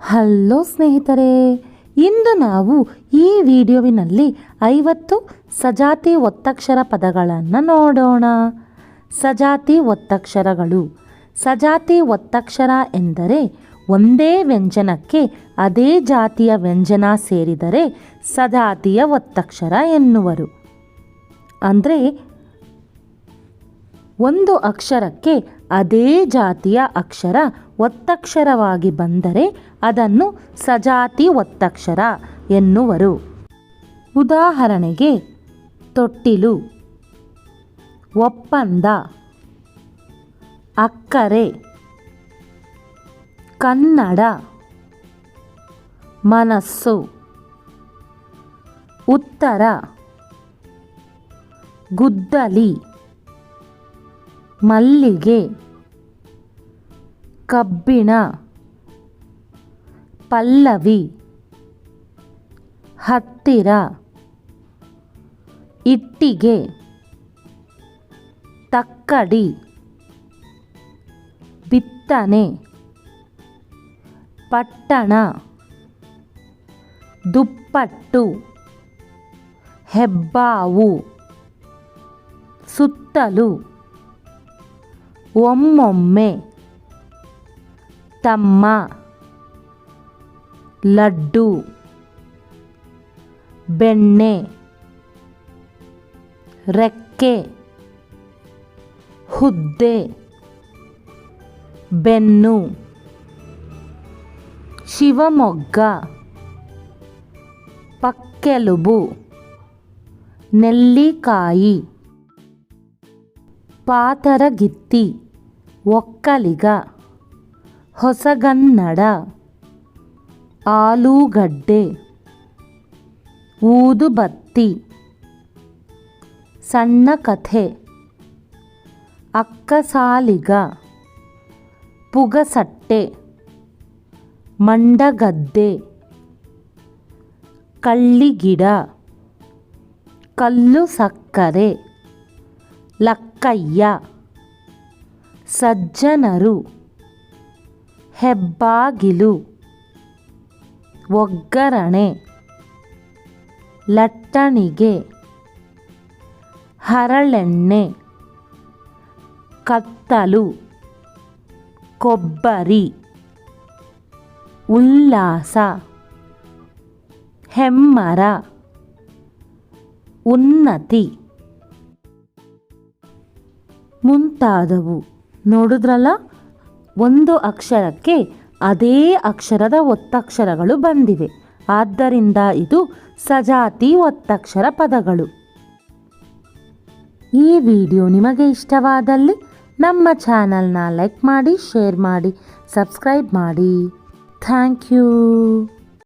Hello ಸ್ನೇಹಿತರೆ, ಇಂದು ನಾವು ಈ ವಿಡಿಯೋವಿನಲ್ಲಿ ಐವತ್ತು ಸಜಾತಿ ಒತ್ತಕ್ಷರ ಪದಗಳನ್ನು ನೋಡೋಣ. ಸಜಾತಿ ಒತ್ತಕ್ಷರಗಳು. ಸಜಾತಿ ಒತ್ತಕ್ಷರ ಎಂದರೆ ಒಂದೇ ವ್ಯಂಜನಕ್ಕೆ ಅದೇ ಜಾತಿಯ ವ್ಯಂಜನ ಸೇರಿದರೆ ಸಜಾತಿಯ ಒತ್ತಕ್ಷರ ಎನ್ನುವರು. ಅಂದರೆ ಒಂದು ಅಕ್ಷರಕ್ಕೆ ಅದೇ ಜಾತಿಯ ಅಕ್ಷರ ಒತ್ತಕ್ಷರವಾಗಿ ಬಂದರೆ ಅದನ್ನು ಸಜಾತಿ ಒತ್ತಕ್ಷರ ಎನ್ನುವರು. ಉದಾಹರಣೆಗೆ, ತೊಟ್ಟಿಲು, ಒಪ್ಪಂದ, ಅಕ್ಕರೆ, ಕನ್ನಡ, ಮನಸ್ಸು, ಉತ್ತರ, ಗುದ್ದಲಿ. ಮಲ್ಲಿಗೆ ಕಬ್ಬಿಣ ಪಲ್ಲವಿ ಹತ್ತಿರ ಇಟ್ಟಿಗೆ ತಕ್ಕಡಿ ಬಿತ್ತನೆ ಪಟ್ಟಣ ದುಪ್ಪಟ್ಟು ಹೆಬ್ಬಾವು ಸುತ್ತಲೂ. ಒಮ್ಮೊಮ್ಮೆ ತಮ್ಮ ಲಡ್ಡು ಬೆಣ್ಣೆ ರೆಕ್ಕೆ ಹುದ್ದೆ ಬೆನ್ನು ಶಿವಮೊಗ್ಗ ಪಕ್ಕೆಲುಬು ನೆಲ್ಲಿಕಾಯಿ ಪಾತರಗಿತ್ತಿ. ಒಕ್ಕಲಿಗ ಹೊಸಗನ್ನಡ ಆಲೂಗಡ್ಡೆ ಊದುಬತ್ತಿ ಸಣ್ಣ ಕಥೆ ಅಕ್ಕಸಾಲಿಗ ಪುಗಸಟ್ಟೆ ಮಂಡಗದ್ದೆ ಕಳ್ಳಿಗಿಡ ಕಲ್ಲು ಸಕ್ಕರೆ ಲಕ್ಕಯ್ಯ ಸಜ್ಜನರು. ಹೆಬ್ಬಾಗಿಲು. ಒಗ್ಗರಣೆ. ಲಟ್ಟಣಿಗೆ. ಹರಳೆಣ್ಣೆ. ಕತ್ತಲು. ಕೊಬ್ಬರಿ. ಉಲ್ಲಾಸ. ಹೆಮ್ಮರ. ಉನ್ನತಿ. ಮುಂತಾದವು. ನೋಡಿದ್ರಲ್ಲ? ಒಂದು ಅಕ್ಷರಕ್ಕೆ ಅದೇ ಅಕ್ಷರದ ಒತ್ತಕ್ಷರಗಳು ಬಂದಿವೆ. ಆದ್ದರಿಂದ ಇದು ಸಜಾತಿ ಒತ್ತಕ್ಷರ ಪದಗಳು. ಈ ವಿಡಿಯೋ ನಿಮಗೆ ಇಷ್ಟವಾದಲ್ಲಿ ನಮ್ಮ ಚಾನಲ್ನ ಲೈಕ್ ಮಾಡಿ, ಶೇರ್ ಮಾಡಿ, ಸಬ್ಸ್ಕ್ರೈಬ್ ಮಾಡಿ. Thank you.